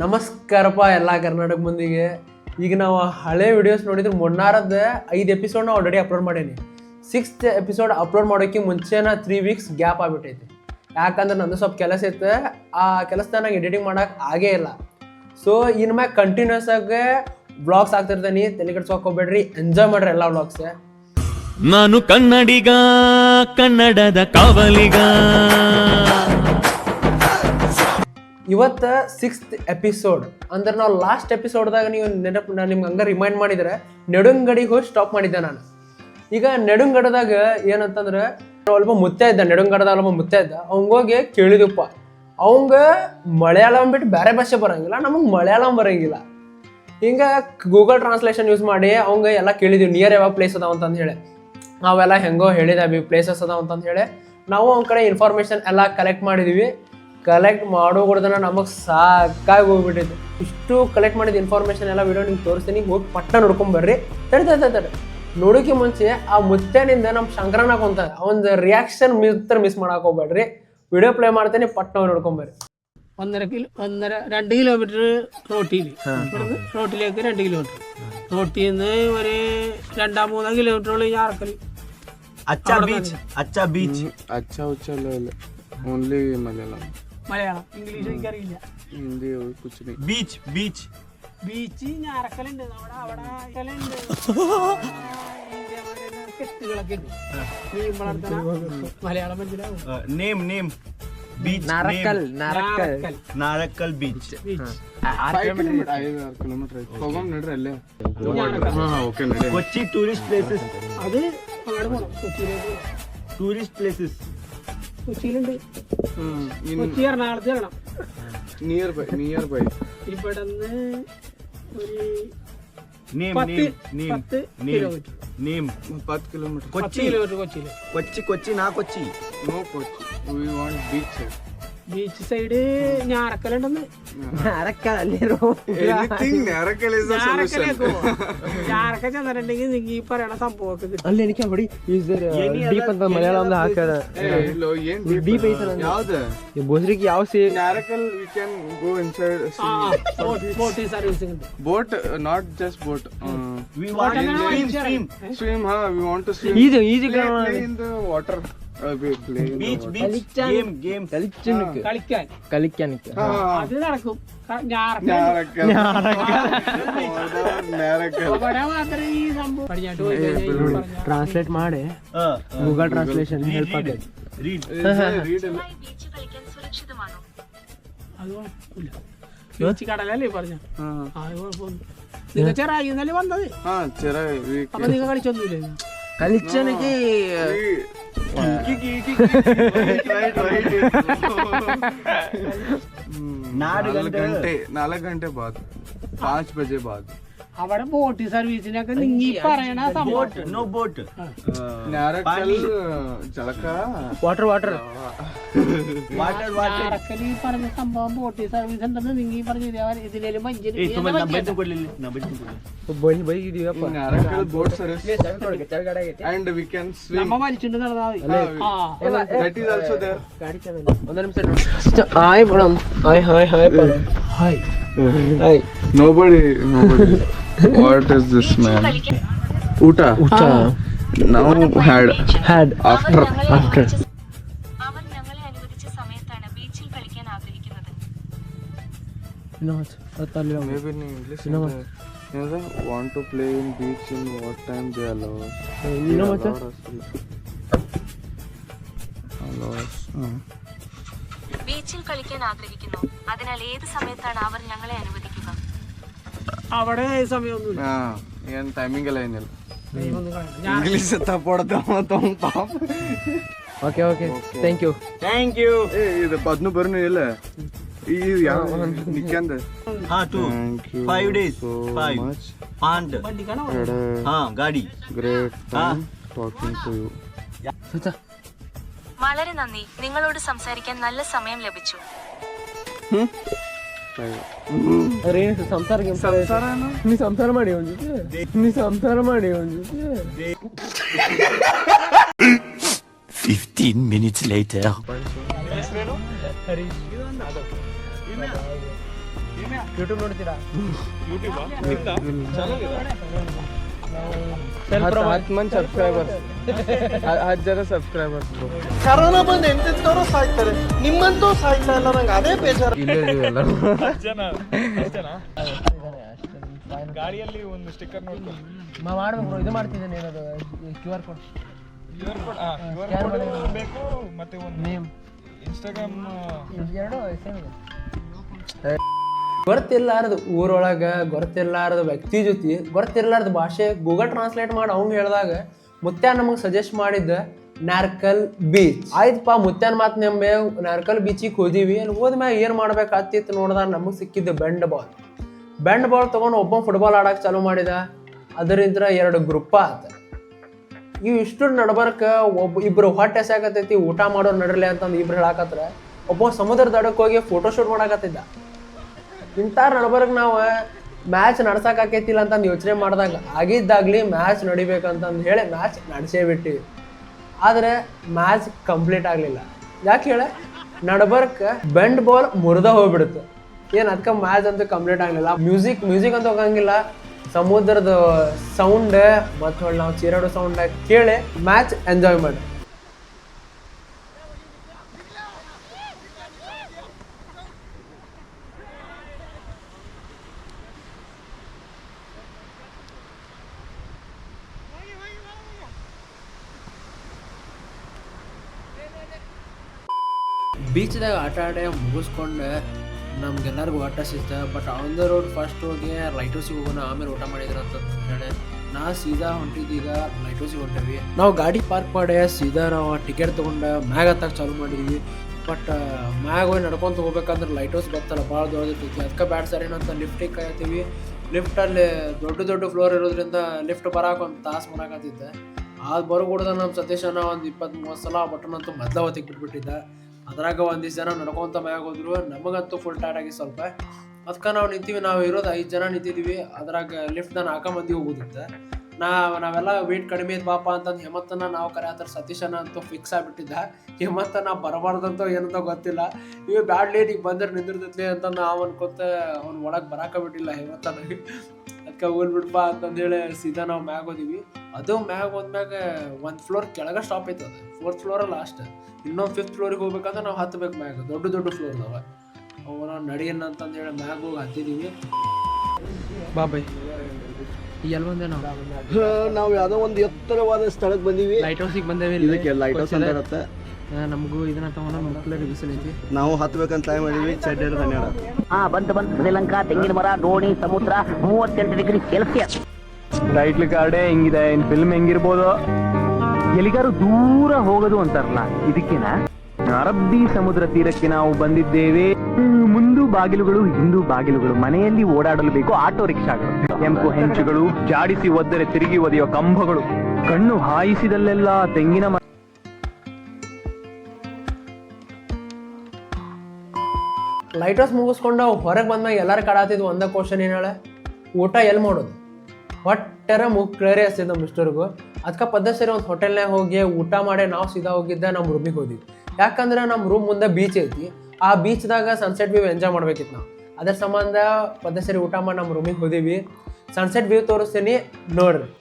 ನಮಸ್ಕಾರಪ್ಪ ಎಲ್ಲ ಕರ್ನಾಟಕ ಮಂದಿಗೆ. ಈಗ ನಾವು ಹಳೆ ವಿಡಿಯೋಸ್ ನೋಡಿದ್ರೆ ಮೊನ್ನಾರದ ಐದು ಎಪಿಸೋಡ್ನ ಆಲ್ರೆಡಿ ಅಪ್ಲೋಡ್ ಮಾಡೀನಿ. ಸಿಕ್ಸ್ತ್ ಎಪಿಸೋಡ್ ಅಪ್ಲೋಡ್ ಮಾಡೋಕ್ಕೆ ಮುಂಚೆನ ತ್ರೀ ವೀಕ್ಸ್ ಗ್ಯಾಪ್ ಆಗ್ಬಿಟ್ಟೈತಿ. ಯಾಕಂದ್ರೆ ನಂದು ಸ್ವಲ್ಪ ಕೆಲಸ ಇತ್ತು. ಆ ಕೆಲಸದ ನಂಗೆ ಎಡಿಟಿಂಗ್ ಮಾಡೋಕೆ ಆಗೇ ಇಲ್ಲ. ಸೊ ಇನ್ನು ಮ್ಯಾಗ ಕಂಟಿನ್ಯೂಸ್ ಆಗಿ ಬ್ಲಾಗ್ಸ್ ಆಗ್ತಿರ್ತೀನಿ ತಲೆ ಹೋಗ್ಬೇಡ್ರಿ. ಎಂಜಾಯ್ ಮಾಡ್ರಿ ಎಲ್ಲ ಬ್ಲಾಗ್ಸ್ ನಾನು ಕನ್ನಡಿಗ, ಕನ್ನಡದ ಕಾವಲಿಗ. ಇವತ್ತು ಸಿಕ್ಸ್ತ್ ಎಪಿಸೋಡ್ ಅಂದ್ರೆ ನಾವು ಲಾಸ್ಟ್ ಎಪಿಸೋಡ್ದಾಗ ನೀವು ನೆನಪು ನಾನು ನಿಮ್ಗೆ ಹಂಗೆ ರಿಮೈಂಡ್ ಮಾಡಿದ್ರೆ ನೆಡುಂಗಡಿಗೆ ಹೋಗಿ ಸ್ಟಾಪ್ ಮಾಡಿದ್ದೆ ನಾನು. ಈಗ ನೆಡುಂಗಡದಾಗ ಏನಂತಂದ್ರೆ ಅಲ್ಪ ಮುತ್ತ ಇದ್ದ, ನೆಡುಂಗಡದ ಅಲ್ಪ ಮುತ್ತೆ ಇದ್ದ ಅವಂಗೋಗಿ ಕೇಳಿದಪ್ಪ ಅವಂಗ ಮಲಯಾಳಂ ಬಿಟ್ಟು ಬೇರೆ ಭಾಷೆ ಬರಂಗಿಲ್ಲ, ನಮಗೆ ಮಲಯಾಳಂ ಬರಂಗಿಲ್ಲ. ಹಿಂಗೆ ಗೂಗಲ್ ಟ್ರಾನ್ಸ್ಲೇಷನ್ ಯೂಸ್ ಮಾಡಿ ಅವಂಗ ಎಲ್ಲ ಕೇಳಿದೀವಿ ನಿಯರ್ ಯಾವ ಪ್ಲೇಸ್ ಅದಾವ ಅಂತಂದು ಹೇಳಿ. ನಾವೆಲ್ಲ ಹೆಂಗೋ ಹೇಳಿದಾವಿ ಪ್ಲೇಸಸ್ ಅದಾವ ಅಂತಂದು ಹೇಳಿ. ನಾವು ಅವ್ನ ಕಡೆ ಇನ್ಫಾರ್ಮೇಷನ್ ಎಲ್ಲ ಕಲೆಕ್ಟ್ ಮಾಡಿದ್ವಿ. ಕಲೆಕ್ಟ್ ಮಾಡೋ ಕೂಡದನ ನಮಗೆ ಸಾಕಾಗಿ ಹೋಗ್ಬಿಟ್ಟಿದೆ ಇಷ್ಟು ಕಲೆಕ್ಟ್ ಮಾಡಿದ ಇನ್ಫಾರ್ಮೇಷನ್ ಎಲ್ಲ ವಿಡಿಯೋ ನಿಮ್ಗೆ ತೋರಿಸ್ತೀನಿ ಹೋಗಿ ಪಟ್ಟ ನೋಡ್ಕೊಂಬರ್ರಿ ತಡಿ ತಡೆ ತಡೆ ನೋಡೋಕೆ ಮುಂಚೆ ಆ ಮುತ್ಯನಿಂದ ನಮ್ಮ ಶಂಕರನ ಕೊಂತ ಅವನು ರಿಯಾಕ್ಷನ್ ಮಿತ್ರ ಮಿಸ್ ಮಾಡಕ್ಕೆ ಹೋಗ್ಬೇಡ್ರಿ ವಿಡಿಯೋ ಪ್ಲೇ ಮಾಡ್ತೇನೆ ಪಟ್ಟ ನೋಡ್ಕೊಂಬರ್ರಿ ഒന്നര കിലോ ഒന്നര രണ്ട് കിലോമീറ്റർ റോട്ടിയിൽ റോട്ടിലേക്ക് രണ്ട് കിലോമീറ്റർ റോട്ടിൽ നിന്ന് ഒരു രണ്ടാം മൂന്നാം കിലോമീറ്ററോളം ഞാറക്കൽ അച്ഛ ಬೀಚ್ അച്ഛ ബീച്ച് അച്ഛ ഉച്ച only Malayalam Malayalam. Beach beach. Beach അവിടെ മലയാളം മനസ്സിലാവും. Name name beach beach Kochi tourist places tourist places കൊച്ചിയിലുണ്ട്. Kochi എറണാകുളത്ത് വരണം. നിയർ ബൈ നിയർ ബൈ ഇവിടുന്ന് ഒരു കൊച്ചി. കൊച്ചി നാ Kochi. No Kochi. Beach beach side ഞാറക്കലുണ്ടെന്ന് ഞാറക്കലല്ലേ ഞാറക്കലേക്കോ പോവാം. ഞാറക്ക ചെന്നിട്ടുണ്ടെങ്കിൽ നിങ്ങൾ ഈ പറയണ സംഭവമൊക്കെ കിട്ടും ಅಲ್ಲಿ എനിക്ക് ಬಡಿ ಡೀಪ್ ಅಂತ ಮಲಯಾಳಂದ ಹಾಕ್ಯಾರ ಇಲ್ಲ ಏನ್ Deep ಐತಲ್ಲ ಅಂದ್ರೆ. ಯಾವ್ದು ಬೋಸ್ರಿಗೆ ಯಾವ ಸೇ ನ್ಯಾರಕಲ್ ವಿ ಕ್ಯಾನ್ ಗೋ ಇನ್ಸೈಡ್ ആ ബോട്ട് സർവീസിംഗ് ഉണ്ട് boat not just boat we want swim swim swim ಹಾ ವಿ ವಾಂಟ್ ಟು ಸ್ವಿಮ್ ಈಜು ಈಜು play in the water uh, we play in the beach water. കളിക്കാൻ. കളിക്കാൻ. അത് നടക്കും. ട്രാൻസ്ലേറ്റ് മാടെ. ഗൂഗിൾ ട്രാൻസ്ലേഷൻ ഹെൽപ്പ് ആക്കി. ബീച്ച് കടലല്ലേ പറഞ്ഞ? നിങ്ങൾ ചെറായി ഇന്നലെ വന്നത്? അപ്പൊ നിങ്ങൾ കളിച്ചൊന്നുമില്ല കളിച്ചെനിക്ക് నాలుగు గంటే నాలుగు గంటే బాద్ పాంచ్ బజే బాద్ അവിടെ ബോട്ട് സർവീസിനൊക്കെ നീ പറയണ സംഭവം. No boat water water water water പറഞ്ഞ സംഭവം ബോട്ട് സർവീസ് ഉണ്ടെന്ന് നിങ്ങൾ പറഞ്ഞു hi hi hi hi nobody nobody What is this man? Uta. Uta. Now had. Had. After. After. Maybe in English. You know what? You know, want to play in beach in what time they allow us? You know what? Allow us. ബീച്ചിൽ കളിക്കാൻ ആഗ്രഹിക്കുന്നു അതിനാൽ ഏത് സമയത്താണ് അവർ ഞങ്ങളെ അനുവദിക്കുന്നത് അവിടെ ആ ഞാൻ timing English okay okay thank you thank you ഇത് പതിനു പറഞ്ഞു ഈ ഗ്രേറ്റ് ടു യു. വളരെ നന്ദി. നിങ്ങളോട് സംസാരിക്കാൻ നല്ല സമയം ലഭിച്ചു. ಅರೆ ಸಂಸಾರ ಸಂಸಾರ ನೀ ಸಂಸಾರ ಮಾಡಿ ಒಂದು ನೀ ಸಂಸಾರ ಮಾಡಿ ಒಂದ್ 15 minutes later. ಯೂಟ್ಯೂಬ್ ನೋಡ್ತೀರಾ? ಹತ್ತು ಹತ್ತು ಮಂದಿ ಸಬ್ಸ್ಕ್ರೈಬರ್ಸ್ ಹತ್ತು ಜನ ಸಬ್ಸ್ಕ್ರೈಬರ್ಸ್ ಕರೋನ ಬಂದು ಎಂತೆಂತವ್ರು ಸಾಯ್ತಾರೆ? ನಿಮ್ಮಂತೂ ಸಾಯ್ತಾ ಇಲ್ಲ ನಂಗೆ ಅದೇ ಬೇಜಾರು. ಗಾಡಿಯಲ್ಲಿ ಒಂದು ಸ್ಟಿಕ್ಕರ್ ನೋಡ್ಕೊಂಡು ಮಾಡ್ಬೇಕು ಇದು ಮಾಡ್ತಿದ್ದೇನೆ ಏನದು ಕ್ಯೂ ಆರ್ ಕೋಡ್ ಬೇಕು ಮತ್ತೆ ಒಂದು ನೇಮ್ ಇನ್ಸ್ಟಾಗ್ರಾಮ್ ಎರಡು ಸೇಮ್ ಇದೆ. ಗೊತ್ತಿರ್ಲಾರ್ದು ಊರೊಳಗ ಗೊತ್ತಿರ್ಲಾರ್ದ ವ್ಯಕ್ತಿ ಜೊತೆ ಗೊತ್ತಿರ್ಲಾರ್ದ ಭಾಷೆ ಗೂಗಲ್ ಟ್ರಾನ್ಸ್ಲೇಟ್ ಮಾಡಿ ಅವ್ನು ಹೇಳಿದಾಗ ಮುತ್ಯ ನಮಗೆ ಸಜೆಸ್ಟ್ ಮಾಡಿದ್ದ ನಾರ್ಕಲ್ ಬೀಚ್ ಆಯ್ತಪ್ಪ, ಮುತ್ಯಾನ್ ಮಾತು ನಂಬೆ ನಾರ್ಕಲ್ ಬೀಚಿಗೆ ಹೋದಿವಿ. ಅಲ್ಲಿ ಹೋದ್ಮ್ಯಾಗ ಏನು ಮಾಡ್ಬೇಕಾಗ್ತಿತ್ತು ನೋಡ್ದ ನಮಗೆ ಸಿಕ್ಕಿದ್ದು ಬೆಂಡ್ ಬಾಲ್ ಬೆಂಡ್ ಬಾಲ್ ತೊಗೊಂಡು ಒಬ್ಬ ಫುಟ್ಬಾಲ್ ಆಡೋಕೆ ಚಾಲೂ ಮಾಡಿದ. ಅದರಿಂದ ಎರಡು ಗ್ರೂಪ್ ಆತ. ಇವು ಇಷ್ಟು ನಡಬರ್ಕ ಒಬ್ಬ ಇಬ್ಬರು ಹೊಟ್ಟೆ ಎಸಾಕತೈತಿ ಊಟ ಮಾಡೋರು ನಡ್ರಲಿ ಅಂತಂದು ಇಬ್ರು ಹೇಳಾಕತ್ರ, ಒಬ್ಬ ಸಮುದ್ರದ ದಡಕ್ಕೆ ಹೋಗಿ ಫೋಟೋ ಶೂಟ್ ಮಾಡಾಕತ್ತಿದ್ದ. ಇಂಥ ನಡ್ಬರ್ಕ್ ನಾವು ಮ್ಯಾಚ್ ನಡ್ಸಕ್ಕಾಕೈತಿಲ್ಲ ಅಂತಂದು ಯೋಚನೆ ಮಾಡಿದಾಗ ಆಗಿದ್ದಾಗ್ಲಿ ಮ್ಯಾಚ್ ನಡಿಬೇಕಂತಂದು ಹೇಳಿ ಮ್ಯಾಚ್ ನಡೆಸೇ ಬಿಟ್ಟಿವಿ ಆದರೆ ಮ್ಯಾಚ್ ಕಂಪ್ಲೀಟ್ ಆಗಲಿಲ್ಲ. ಯಾಕೆ ಹೇಳ? ನಡ್ಬರ್ಕ್ ಬೆಂಡ್ ಬಾಲ್ ಮುರಿದ ಹೋಗ್ಬಿಡುತ್ತೆ. ಏನು ಅದಕ್ಕೆ ಮ್ಯಾಚ್ ಅಂತೂ ಕಂಪ್ಲೀಟ್ ಆಗಲಿಲ್ಲ. ಮ್ಯೂಸಿಕ್ ಮ್ಯೂಸಿಕ್ ಅಂತ ಹೋಗಂಗಿಲ್ಲ. ಸಮುದ್ರದ ಸೌಂಡ್ ಮತ್ತು ನಾವು ಚೀರಾಡೋ ಸೌಂಡ್ ಕೇಳಿ ಮ್ಯಾಚ್ ಎಂಜಾಯ್ ಮಾಡಿ. ಬೀಚ್ದಾಗ ಆಟ ಆಡಿ ಮುಗಿಸ್ಕೊಂಡು. ನಮ್ಗೆಲ್ಲರಿಗೂ ಆಟ ಸಿಗ್ತದೆ but on the road first ಹೋಗಿ ಲೈಟ್ ಹೌಸಿಗೆ ಹೋಗೋಣ, ಆಮೇಲೆ ಊಟ ಮಾಡಿದ್ರು ಅಂತ ಹೇಳಿ. ನಾ ಸೀದಾ ಹೊಂಟಿದ್ದೀಗ ಲೈಟ್ ಹೌಸಿಗೆ ಹೊಂಟೇವಿ. ನಾವು ಗಾಡಿ ಪಾರ್ಕ್ ಮಾಡಿ ಸೀದಾ ನಾವು ಟಿಕೆಟ್ ತೊಗೊಂಡು. ಮ್ಯಾಗ ಹತ್ತಾಗ ಚಾಲು ಮಾಡಿದ್ವಿ. ಬಟ್ ಮ್ಯಾಗ ಹೋಗಿ ನಡ್ಕೊಂತ ಹೋಗ್ಬೇಕಂದ್ರೆ ಲೈಟ್ ಹೌಸ್ ಗೊತ್ತಲ್ಲ, ಭಾಳ ದೊಡ್ಡದಿರ್ತೈತಿ ಅದಕ್ಕೆ ಬ್ಯಾಡ್ ಸರ್ ಏನಂತ ಲಿಫ್ಟಿಗೆ ಕಾಯ್ತೀವಿ. ಲಿಫ್ಟಲ್ಲಿ ದೊಡ್ಡ ದೊಡ್ಡ ಫ್ಲೋರ್ ಇರೋದ್ರಿಂದ ಲಿಫ್ಟ್ ಬರೋಕೆ ಒಂದು ತಾಸು ಬರಾಕತ್ತಿದ್ದೆ ಅದು ಬರೋಕೂಡ್ದ ನಮ್ಮ ಸತೀಶನ ಒಂದು ಇಪ್ಪತ್ತು ಮೂವತ್ತು ಸಲ ಬಟನ್ ಅಂತೂ ಮೊದಲ ಹೊತ್ತಿಗೆ ಬಿಟ್ಬಿಟ್ಟಿದ್ದ. ಅದ್ರಾಗ ಒಂದಿಷ್ಟು ಜನ ನಡ್ಕೊಂತ ಹೋದ್ರು ನಮಗಂತೂ ಫುಲ್ ಟೈಟ್ ಆಗಿ ಸ್ವಲ್ಪ. ಅದಕ್ಕೆ ನಾವು ನಿಂತೀವಿ, ನಾವು ಇರೋದು ಐದು ಜನ ನಿಂತಿದ್ದೀವಿ ಅದ್ರಾಗ ಲಿಫ್ಟ್ ನಾಲ್ಕ ಮಂದಿ ಹೋಗೋದಿತ್ತು. ನಾ, ನಾವೆಲ್ಲ ವೇಟ್ ಕಡಿಮೆ ಇದ್ ಬಾಪ ಅಂತಂದು ಹೇಮಂತನ ನಾವು ಕರೆಯತ್ತಾರ ಸತೀಶನ ಅಂತೂ ಫಿಕ್ಸ್ ಆಗಿಬಿಟ್ಟಿದ್ದ. ಹೇಮಂತ ನಾ ಬರಬಾರ್ದಂತ ಏನಂತ ಗೊತ್ತಿಲ್ಲ. ಇವ್ ಬ್ಯಾಡ್ಲಿ ಈಗ ಬಂದ್ರೆ ನಿಂದಿರ್ತೈತ್ಲಿ ಅಂತ ನಾವು ಅನ್ಕೊತ ಅವ್ನು ಒಳಗೆ ಬರಾಕ ಬಿಟ್ಟಿಲ್ಲ ಅದಕ್ಕೆ ಹೋಲ್ ಬಿಡ್ಪ ಅಂತಂದೇಳಿ ಸೀದಾ ನಾವು ಮ್ಯಾಗ ಹೋದಿವಿ. ಅದು ಮ್ಯಾಗ ಹೋದ್ಮ್ಯಾಗ ಒಂದು ಫ್ಲೋರ್ ಕೆಳಗೆ ಸ್ಟಾಪ್ ಐತೆ ಅದು. ಫೋರ್ತ್ ಫ್ಲೋರ್ ಲಾಸ್ಟ್ ಇನ್ನೊಂದು ಫಿಫ್ತ್ ಫ್ಲೋರಿಗೆ ಹೋಗ್ಬೇಕಂದ್ರೆ ನಾವು ಹತ್ಬೇಕು ಮ್ಯಾಗ. ದೊಡ್ಡ ದೊಡ್ಡ ಫ್ಲೋರ್ ನಾವು ಅವು ನಾವು ನಡಿಯನ್ನ ಅಂತಂದೇಳಿ ಮ್ಯಾಗ ಹೋಗಿ ಹತ್ತಿದೀವಿ. ಬಾಬಾಯ್ ನಾವು? ನಾವು ಯಾವುದೋ ಒಂದು ಎತ್ತರವಾದ ಸ್ಥಳಕ್ಕೆ ಬಂದೀವಿ. ಲೈಟ್ ಹೌಸಿಗೆ ಬಂದೇವಿ ಇದಕ್ಕೆ ಲೈಟ್ ಹೌಸ್ ಅಂತ ಇರುತ್ತೆ. ನಮಗೂ ಇದನ್ನ ತಗೊಂಡು ಮಕ್ಕಳಿಗೆ ಬಿಸಿಲೈತಿ ನಾವು ಹತ್ಬೇಕಂತ ಟ್ರೈ ಮಾಡಿದ್ವಿ. ಚಡ್ ಹಿಡಿದು ಹನ್ನೆರಡು ಆ ಬಂತು ಬಂತು ಶ್ರೀಲಂಕಾ ತೆಂಗಿನ ಮರ ದೋಣಿ ಸಮುದ್ರ ಮೂವತ್ತೆಂಟು ಡಿಗ್ರಿ ಸೆಲ್ಸಿಯಸ್ ಟೈಟ್ಲ್ ಕಾರ್ಡೇ ಹೆಂಗಿದೆ. ಇನ್ ಫಿಲ್ಮ್ ಹೆಂಗಿರ್ಬೋದು? ಎಲ್ಲಿಗಾರು ದೂರ ಹೋಗೋದು ಅಂತಾರಲ್ಲ ಇದಕ್ಕೇನ ಅರಬ್ಬಿ ಸಮುದ್ರ ತೀರಕ್ಕೆ ನಾವು ಬಂದಿದ್ದೇವೆ. ಮುಂದು ಬಾಗಿಲುಗಳು ಹಿಂದೂ ಬಾಗಿಲುಗಳು ಮನೆಯಲ್ಲಿ ಓಡಾಡಲು ಬೇಕು ಆಟೋ ರಿಕ್ಷಾಗಳು. ಕೆಂಪು ಹೆಂಚುಗಳು ಜಾಡಿಸಿ ಒದ್ದರೆ ತಿರುಗಿ ಒದೆಯುವ ಕಂಬಗಳು. ಕಣ್ಣು ಹಾಯಿಸಿದಲ್ಲೆಲ್ಲ ತೆಂಗಿನ ಮರ ಲೈಟ್ ಹೌಸ್ ಮುಗಿಸ್ಕೊಂಡು ಹೊರಗೆ ಬಂದಾಗ ಎಲ್ಲರೂ ಕಾಡಾತಿದ್ವು ಒಂದ ಕ್ವಶನ್ ಏನು ಊಟ ಎಲ್ಲಿ ಮಾಡೋದು? ಹೊಟ್ಟೆರ ಕ್ಲೇರಿ ಹಚ್ಚಿದ್ದ ನಮ್ಮ ಮಿಸ್ಟರ್ಗು ಅದಕ್ಕೆ ಪದ್ಧತಿ ಒಂದು ಹೋಟೆಲ್ನಾಗ ಹೋಗಿ ಊಟ ಮಾಡಿ ನಾವು ಸೀದಾ ಹೋಗಿದ್ದೆ ನಮ್ಮ ರೂಮಿಗೆ ಹೋದ್ವಿ. ಯಾಕಂದ್ರೆ ನಮ್ಮ ರೂಮ್ ಮುಂದೆ ಬೀಚ್ ಐತಿ. ಆ ಬೀಚ್ದಾಗ ಸನ್ಸೆಟ್ ವ್ಯೂ ಎಂಜಾಯ್ ಮಾಡ್ಬೇಕಿತ್ತು ನಾವು. ಅದರ ಸಂಬಂಧ ಪದ್ಧ ಸರಿ ಊಟ ಮಾಡಿ ನಮ್ಮ ರೂಮಿಗೆ ಹೋದಿವಿ. ಸನ್ಸೆಟ್ ವ್ಯೂ ತೋರಿಸ್ತೀನಿ ನೋಡ್ರಿ.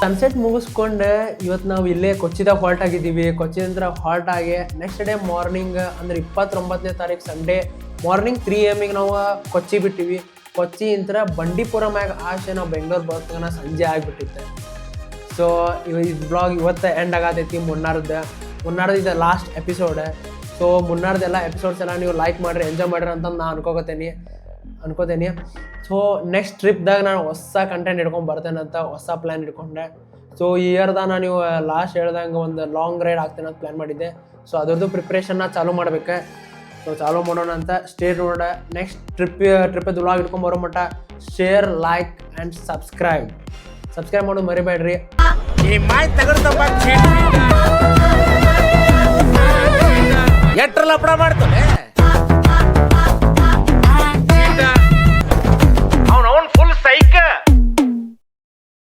ಸನ್ಸೆಟ್ ಮುಗಿಸ್ಕೊಂಡು ಇವತ್ತು ನಾವು ಇಲ್ಲೇ ಕೊಚ್ಚಿದಾಗ ಹಾಲ್ಟ್ ಆಗಿದ್ದೀವಿ. ಕೊಚ್ಚಿದಿಂದ ಹಾಲ್ಟ್ ಆಗಿ ನೆಕ್ಸ್ಟ್ ಡೇ ಮಾರ್ನಿಂಗ್ ಅಂದ್ರೆ ಇಪ್ಪತ್ತೊಂಬತ್ತನೇ ತಾರೀಕು ಸಂಡೇ ಮಾರ್ನಿಂಗ್ ತ್ರೀ ಎಮಿಗೆ ನಾವು ಕೊಚ್ಚಿ ಬಿಟ್ಟಿವಿ. ಕೊಚ್ಚಿ ಇಂತರ ಬಂಡೀಪುರ ಮ್ಯಾಗ ಆಶೆ ನಾವು ಬೆಂಗಳೂರು ಬರ್ತನ ಸಂಜೆ ಆಗಿಬಿಟ್ಟಿತ್ತೆ. ಸೊ ಇದು ಬ್ಲಾಗ್ ಇವತ್ತು ಎಂಡ್ ಆಗತೈತಿ ಮುನ್ನಾರ್ದು. ಮುನ್ನಾರ್ದು ಇದು ಲಾಸ್ಟ್ ಎಪಿಸೋಡ್ ಸೊ ಮುನ್ನಾರ್ದೆಲ್ಲ ಎಪಿಸೋಡ್ಸ್ ಎಲ್ಲ ನೀವು ಲೈಕ್ ಮಾಡಿರಿ ಎಂಜಾಯ್ ಮಾಡಿರಿ ಅಂತ ನಾನು ಅನ್ಕೋಕತ್ತೇನೆ. ಅನ್ಕೋತೀನಿ. ಸೊ ನೆಕ್ಸ್ಟ್ ಟ್ರಿಪ್ದಾಗ ನಾನು ಹೊಸ ಕಂಟೆಂಟ್ ಹಿಡ್ಕೊಂಡು ಬರ್ತೇನೆ ಅಂತ ಹೊಸ ಪ್ಲ್ಯಾನ್ ಇಟ್ಕೊಂಡೆ ಸೊ ಈ ಇಯರ್ದಾಗ ನಾನು ನೀವು ಲಾಸ್ಟ್ ಹೇಳ್ದಂಗೆ ಒಂದು ಲಾಂಗ್ ರೈಡ್ ಆಗ್ತೇನೆ ಅಂತ ಪ್ಲ್ಯಾನ್ ಮಾಡಿದ್ದೆ. ಸೊ ಅದ್ರದ್ದು ಪ್ರಿಪ್ರೇಷನ್ನ ಚಾಲೂ ಮಾಡಬೇಕು. ಸೊ ಚಾಲೂ ಮಾಡೋಣ ಅಂತ ಸ್ಟೇ ನೋಡ. ನೆಕ್ಸ್ಟ್ ಟ್ರಿಪ್ ಟ್ರಿಪ್ ವ್ಲಾಗ್ ಇಟ್ಕೊಂಡು ಬರೋ ಮಟ್ಟ share like and subscribe subscribe ಮಾಡೋದು ಮರಿಬೇಡ್ರಿ. ಎಟ್ರ ಅಪ್ಡ ಮಾಡ್ತಾನೆ?